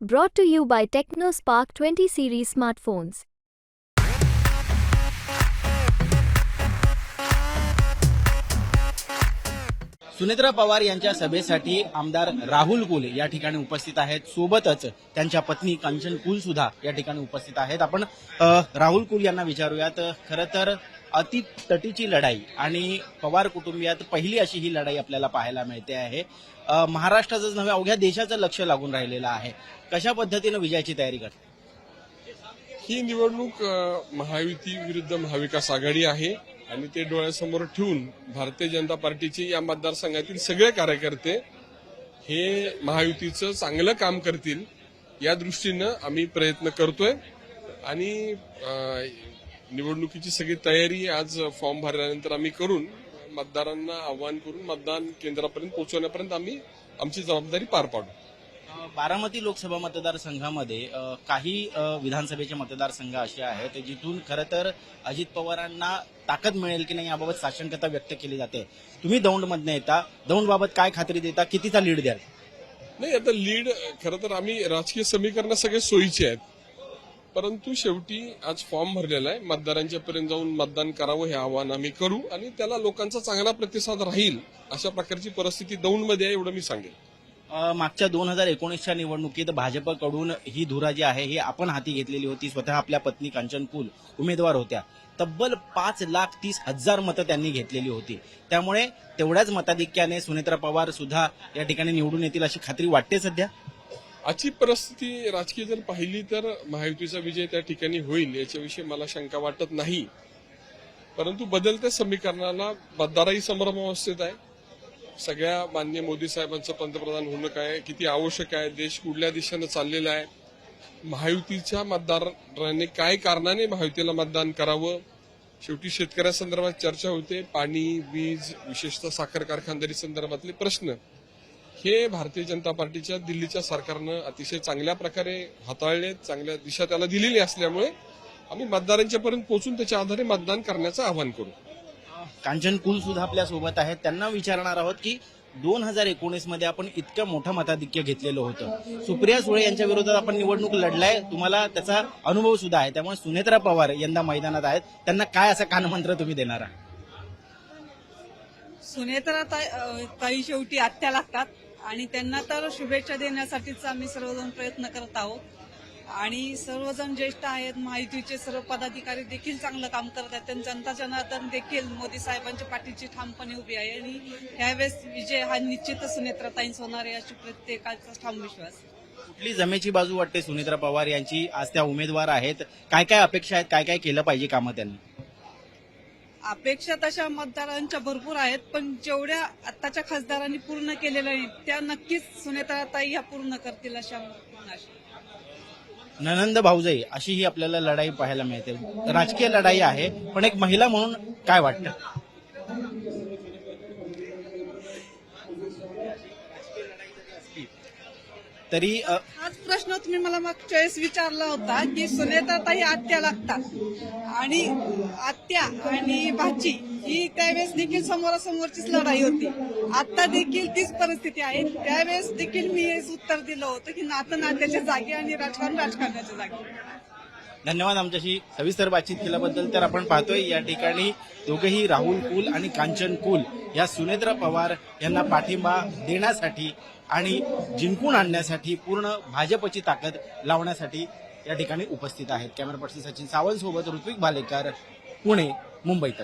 Brought to you by TechnoSpark 20 series smartphones. Sunetra Pawar यांच्या सभेसाठी आमदार राहुल कुल या ठिकाणी उपस्थित आहेत. सोबतच त्यांच्या पत्नी कंचन कुल सुद्धा या ठिकाणी उपस्थित आहेत. आपण अ, राहुल कुल यांना विचारूयात. खरं तर अति तटीची लढाई आणि पवार कुटुंबियात पहिली अशी ही लढाई आपल्याला पाहायला मिळते आहे. महाराष्ट्राचं महाराष्ट्राचंच नव्हे अवघ्या देशाचं लक्ष लागून राहिलेलं आहे. कशा पद्धतीनं विजयाची तयारी करते? ही निवडणूक महायुती विरुद्ध महाविकास आघाडी आहे आणि ते डोळ्यासमोर ठेवून भारतीय जनता पार्टीचे या मतदारसंघातील सगळे कार्यकर्ते हे महायुतीचं चांगलं काम करतील या दृष्टीनं आम्ही प्रयत्न करतोय. आणि निवडणुकीची सगळी तयारी आज फॉर्म भरल्यानंतर आम्ही करून मतदारांना आवाहन करून मतदान केंद्रापर्यंत पोहोचवण्यापर्यंत आम्ही आमची जबाबदारी पार पाडू. बारामती लोकसभा मतदारसंघामध्ये काही विधानसभेचे मतदारसंघ असे आहेत जिथून खरं तर अजित पवारांना ताकद मिळेल की नाही याबाबत साशंकता व्यक्त केली जाते. तुम्ही दौंडमधनं येता. दौंडबाबत काय खात्री देता? कितीचा लीड द्याल? नाही आता लीड खरं तर आम्ही राजकीय समीकरण सगळे सोयीचे आहेत. परंतु शेवटी आज फॉर्म भरलेला आहे. मतदारांच्या पर्यंत जाऊन मतदान करावं हे आवाहन आम्ही करू आणि त्याला लोकांचा चांगला प्रतिसाद राहील अशा प्रकारची परिस्थिती दौंडमध्ये आहे एवढं मी सांगेन. मागच्या दोन हजार एकोणीसच्या निवडणुकीत भाजपकडून ही धुरा जी आहे ही आपण हाती घेतलेली होती. स्वतः आपल्या पत्नी कांचन कुल उमेदवार होत्या. तब्बल पाच लाख तीस हजार मतं त्यांनी घेतलेली होती. त्यामुळे तेवढ्याच मताधिक्याने सुनेत्रा पवार सुद्धा या ठिकाणी निवडून येतील अशी खात्री वाटते सध्या? आजची परिस्थिती राजकीय जर पाहिली तर महायुतीचा विजय त्या ठिकाणी होईल याच्याविषयी मला शंका वाटत नाही. परंतु बदलत्या समीकरणाला मतदारही संभ्रमावस्थेत आहे. सगळ्या मान्य मोदी साहेबांचं पंतप्रधान होणं काय किती आवश्यक आहे देश कुठल्या दिशेनं चाललेला आहे महायुतीच्या मतदाराने काय कारणाने महायुतीला मतदान करावं? शेवटी शेतकऱ्यासंदर्भात चर्चा होते. पाणी वीज विशेषतः साखर कारखानदारी संदर्भातले प्रश्न. हे भारतीय जनता पार्टीच्या दिल्लीच्या सरकारनं अतिशय चांगल्या प्रकारे हाताळले चांगल्या दिशा त्याला दिलेली असल्यामुळे आम्ही मतदारांच्या पर्यंत पोहोचून त्याच्या आधारे मतदान करण्याचं आवाहन करू. कांचन कुल सुद्धा आपल्यासोबत आहेत. त्यांना विचारणार आहोत की दोन हजार एकोणीसमध्ये आपण इतकं मोठं मताधिक्य घेतलेलं होतं. सुप्रिया सुळे यांच्या विरोधात आपण निवडणूक लढलाय. तुम्हाला त्याचा अनुभव सुद्धा आहे. त्यामुळे सुनेत्रा पवार यंदा मैदानात आहेत. त्यांना काय असं कानमंत्र तुम्ही देणार आहात? सुनेत्रा ताई शेवटी आत्या लागतात. आणि त्यांना तर शुभेच्छा देण्यासाठीच आम्ही सर्वजण प्रयत्न करत आहोत. आणि सर्वजण ज्येष्ठ आहेत माहितीचे सर्व पदाधिकारी देखील चांगलं काम करत आहेत. त्यांनी जनता जनार्दन देखील मोदी साहेबांच्या पाठीची ठामपणे उभी आहे आणि ह्यावेळेस विजय हा निश्चितच सुनेत्राताईंच होणार आहे अशी प्रत्येकाचा ठाम विश्वास. कुठली जमेची बाजू वाटते सुनेत्रा पवार यांची? आज त्या उमेदवार आहेत. काय काय अपेक्षा आहेत? काय काय केलं पाहिजे कामं त्यांनी? अपेक्षा तशा मतदारांच्या भरपूर आहेत पण जेवढ्या आत्ताच्या खासदारांनी पूर्ण केलेल्या आहेत त्या नक्कीच सुनेत्राताई ह्या पूर्ण करतील अशा ननंद भाऊजाई अशी ही आपल्याला लढाई पाहायला मिळते राजकीय लढाई आहे पण एक महिला म्हणून काय वाटतं? तरी हाच प्रश्न तुम्ही मला मागच्या वेळेस विचारला होता की सुनेत्राताई आत्या लागतात. आणि आत्या आणि भाची ही त्यावेळेस देखील समोरासमोरचीच लढाई होती. आता देखील तीच परिस्थिती आहे. त्यावेळेस देखील मी हेच उत्तर दिलं होतं की नातं नात्याच्या जागी आणि राजकारण राजकारणाच्या जागी. धन्यवाद आमच्याशी सविस्तर बातचीत केल्याबद्दल. तर आपण पाहतोय या ठिकाणी दोघेही राहुल कुल आणि कांचन कुल या सुनेत्रा पवार यांना पाठिंबा देण्यासाठी आणि जिंकून आणण्यासाठी पूर्ण भाजपची ताकद लावण्यासाठी या ठिकाणी उपस्थित आहेत. कॅमेरा पर्सन सचिन सावंत सोबत ऋत्विक भालेकर पुणे मुंबईत